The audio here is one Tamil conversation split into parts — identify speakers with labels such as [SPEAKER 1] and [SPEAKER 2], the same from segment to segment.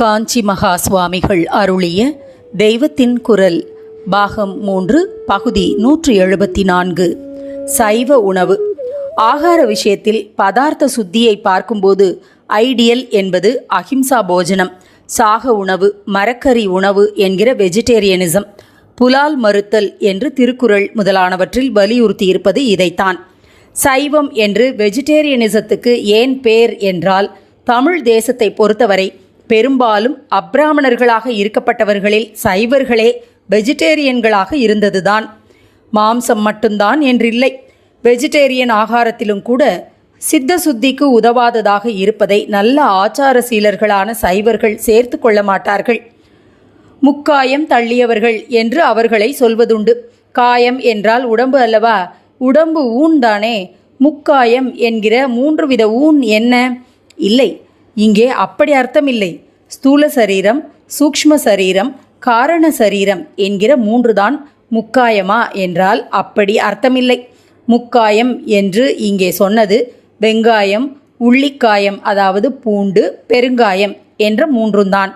[SPEAKER 1] காஞ்சி மகா சுவாமிகள் அருளிய தெய்வத்தின் குரல் பாகம் மூன்று பகுதி நூற்றி எழுபத்தி நான்கு. சைவ உணவு. ஆகார விஷயத்தில் பதார்த்த சுத்தியை பார்க்கும்போது ஐடியல் என்பது அஹிம்சா போஜனம் சாக உணவு மரக்கறி உணவு என்கிற வெஜிடேரியனிசம் புலால் மறுத்தல் என்று திருக்குறள் முதலானவற்றில் வலியுறுத்தியிருப்பது இதைத்தான். சைவம் என்று வெஜிடேரியனிசத்துக்கு ஏன் பேர் என்றால் தமிழ் தேசத்தை பொறுத்தவரை பெரும்பாலும் அப்ராமணர்களாக இருக்கப்பட்டவர்களில் சைவர்களே வெஜிடேரியன்களாக இருந்ததுதான். மாம்சம் மட்டும்தான் என்றில்லை. வெஜிடேரியன் ஆகாரத்திலும் கூட சித்த சுத்திக்கு உதவாததாக இருப்பதை நல்ல ஆச்சார சீலர்களான சைவர்கள் சேர்த்து கொள்ள மாட்டார்கள். முக்காயம் தள்ளியவர்கள் என்று அவர்களை சொல்வதுண்டு. காயம் என்றால் உடம்பு அல்லவா? உடம்பு ஊன் தானே? முக்காயம் என்கிற மூன்று வித ஊன் என்ன? இல்லை. இங்கே அப்படி அர்த்தமில்லை. ஸ்தூல சரீரம் சூக்ஷ்ம சரீரம் காரண சரீரம் என்கிற மூன்றுதான் முக்காயமா என்றால் அப்படி அர்த்தமில்லை. முக்காயம் என்று இங்கே சொன்னது வெங்காயம் உள்ளிக்காயம் அதாவது பூண்டு பெருங்காயம் என்ற மூன்றும்தான்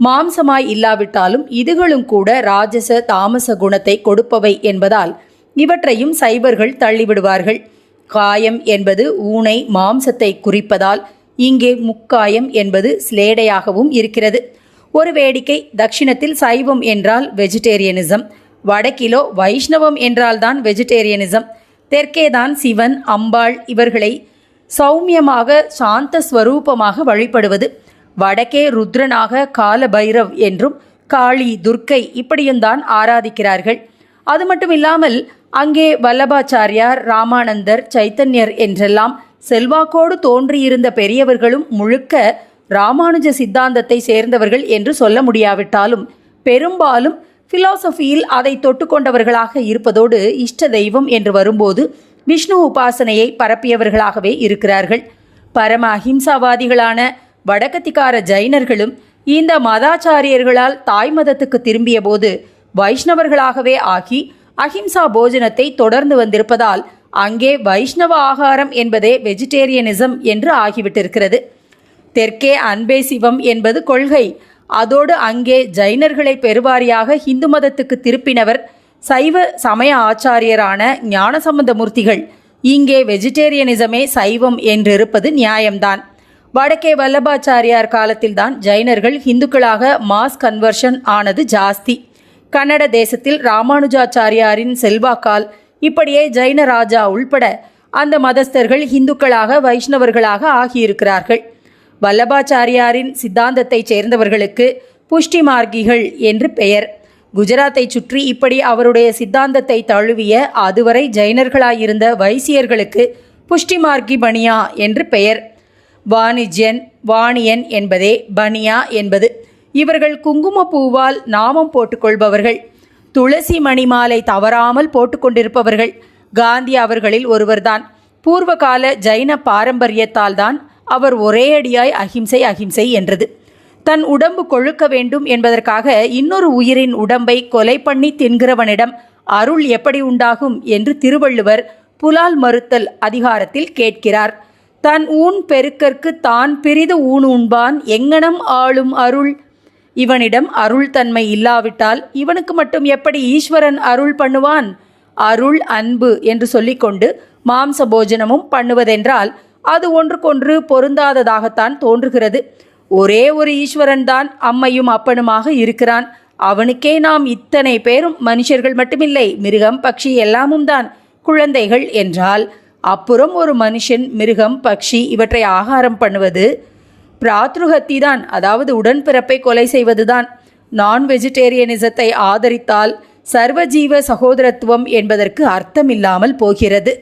[SPEAKER 1] மாம்சமாய் இல்லாவிட்டாலும் இதுகளும் கூட ராஜச தாமச குணத்தை கொடுப்பவை என்பதால் இவற்றையும் சைவர்கள் தள்ளிவிடுவார்கள். காயம் என்பது ஊனை மாம்சத்தை குறிப்பதால் இங்கே முக்காயம் என்பது ஸ்லேடையாகவும் இருக்கிறது. ஒரு வேடிக்கை தட்சிணத்தில் சைவம் என்றால் வெஜிடேரியனிசம் வடக்கிலோ வைஷ்ணவம் என்றால்தான் வெஜிடேரியனிசம் தெற்கேதான் சிவன் அம்பாள் இவர்களை சௌமியமாக சாந்த ஸ்வரூபமாக வழிபடுவது. வடக்கே ருத்ரனாக கால பைரவ் என்றும் காளி துர்க்கை இப்படியும்தான் ஆராதிக்கிறார்கள். அது மட்டும் இல்லாமல் அங்கே வல்லபாச்சாரியார் ராமானந்தர் சைத்தன்யர் என்றெல்லாம் செல்வாக்கோடு தோன்றியிருந்த பெரியவர்களும் முழுக்க ராமானுஜ சித்தாந்தத்தை சேர்ந்தவர்கள் என்று சொல்ல முடியாவிட்டாலும் பெரும்பாலும் பிலாசபியில் அதை தொட்டுக்கொண்டவர்களாக இருப்பதோடு இஷ்ட தெய்வம் என்று வரும்போது விஷ்ணு உபாசனையை பரப்பியவர்களாகவே இருக்கிறார்கள். பரம அஹிம்சாவாதிகளான வடக்கத்திக்கார ஜைனர்களும் இந்த மதாச்சாரியர்களால் தாய் மதத்துக்கு திரும்பிய போது வைஷ்ணவர்களாகவே ஆகி அஹிம்சா போஜனத்தை தொடர்ந்து வந்திருப்பதால் அங்கே வைஷ்ணவ ஆகாரம் என்பதே வெஜிடேரியனிசம் என்று ஆகிவிட்டிருக்கிறது. தெற்கே அன்பே சிவம் என்பது கொள்கை. அதோடு அங்கே ஜைனர்களை பெருவாரியாக இந்து மதத்துக்கு திருப்பினவர் சைவ சமய ஆச்சாரியரான ஞானசம்பந்தமூர்த்திகள் இங்கே வெஜிடேரியனிசமே சைவம் என்றிருப்பது நியாயம்தான். வடக்கே வல்லபாச்சாரியார் காலத்தில்தான் ஜைனர்கள் ஹிந்துக்களாக மாஸ் கன்வர்ஷன் ஆனது ஜாஸ்தி. கன்னட தேசத்தில் ராமானுஜாச்சாரியாரின் செல்வாக்கால் இப்படியே ஜெயின ராஜா உள்பட அந்த மதஸ்தர்கள் இந்துக்களாக வைஷ்ணவர்களாக ஆகியிருக்கிறார்கள். வல்லபாச்சாரியாரின் சித்தாந்தத்தைச் சேர்ந்தவர்களுக்கு புஷ்டி மார்க்கிகள் என்று பெயர். குஜராத்தை சுற்றி இப்படி அவருடைய சித்தாந்தத்தை தழுவிய அதுவரை ஜைனர்களாயிருந்த வைசியர்களுக்கு புஷ்டி மார்க்கி பனியா என்று பெயர். வாணிஜ்யன் வாணியன் என்பதே பனியா என்பது. இவர்கள் குங்குமப்பூவால் நாமம் போட்டுக்கொள்பவர்கள் துளசி மணிமாலை தவறாமல் போட்டுக்கொண்டிருப்பவர்கள் காந்தி அவர்களில் ஒருவர்தான். பூர்வகால ஜைன பாரம்பரியத்தால் தான் அவர் ஒரே அடியாய் அகிம்சை அகிம்சை என்றது. தன் உடம்பு கொழுக்க வேண்டும் என்பதற்காக இன்னொரு உயிரின் உடம்பை கொலை பண்ணி தின்கிறவனிடம் அருள் எப்படி உண்டாகும் என்று திருவள்ளுவர் புலால் மறுத்தல் அதிகாரத்தில் கேட்கிறார். தன் ஊன் பெருக்கற்கு தான் பிரிது ஊன் உண்பான் எங்கனம் ஆளும் அருள் இவனிடம் அருள் தன்மை இல்லாவிட்டால் இவனுக்கு மட்டும் எப்படி ஈஸ்வரன் அருள் பண்ணுவான்? அருள் அன்பு என்று சொல்லிக்கொண்டு மாம்ச போஜனமும் பண்ணுவதென்றால் அது ஒன்றுக்கொன்று பொருந்தாததாகத்தான் தோன்றுகிறது. ஒரே ஒரு ஈஸ்வரன் தான் அம்மையும் அப்பனுமாக இருக்கிறான். அவனுக்கே நாம் இத்தனை பேரும் மனுஷர்கள் மட்டுமில்லை. மிருகம் பக்ஷி எல்லாமும் தான். குழந்தைகள் என்றால் அப்புறம் ஒரு மனுஷன் மிருகம் பக்ஷி இவற்றை ஆகாரம் பண்ணுவது? பிராத்ருஹத்தி தான் அதாவது உடன்பிறப்பை கொலை செய்வதுதான். நான் வெஜிடேரியனிசத்தை ஆதரித்தால் சர்வஜீவ சகோதரத்துவம் என்பதற்கு அர்த்தமில்லாமல் போகிறது.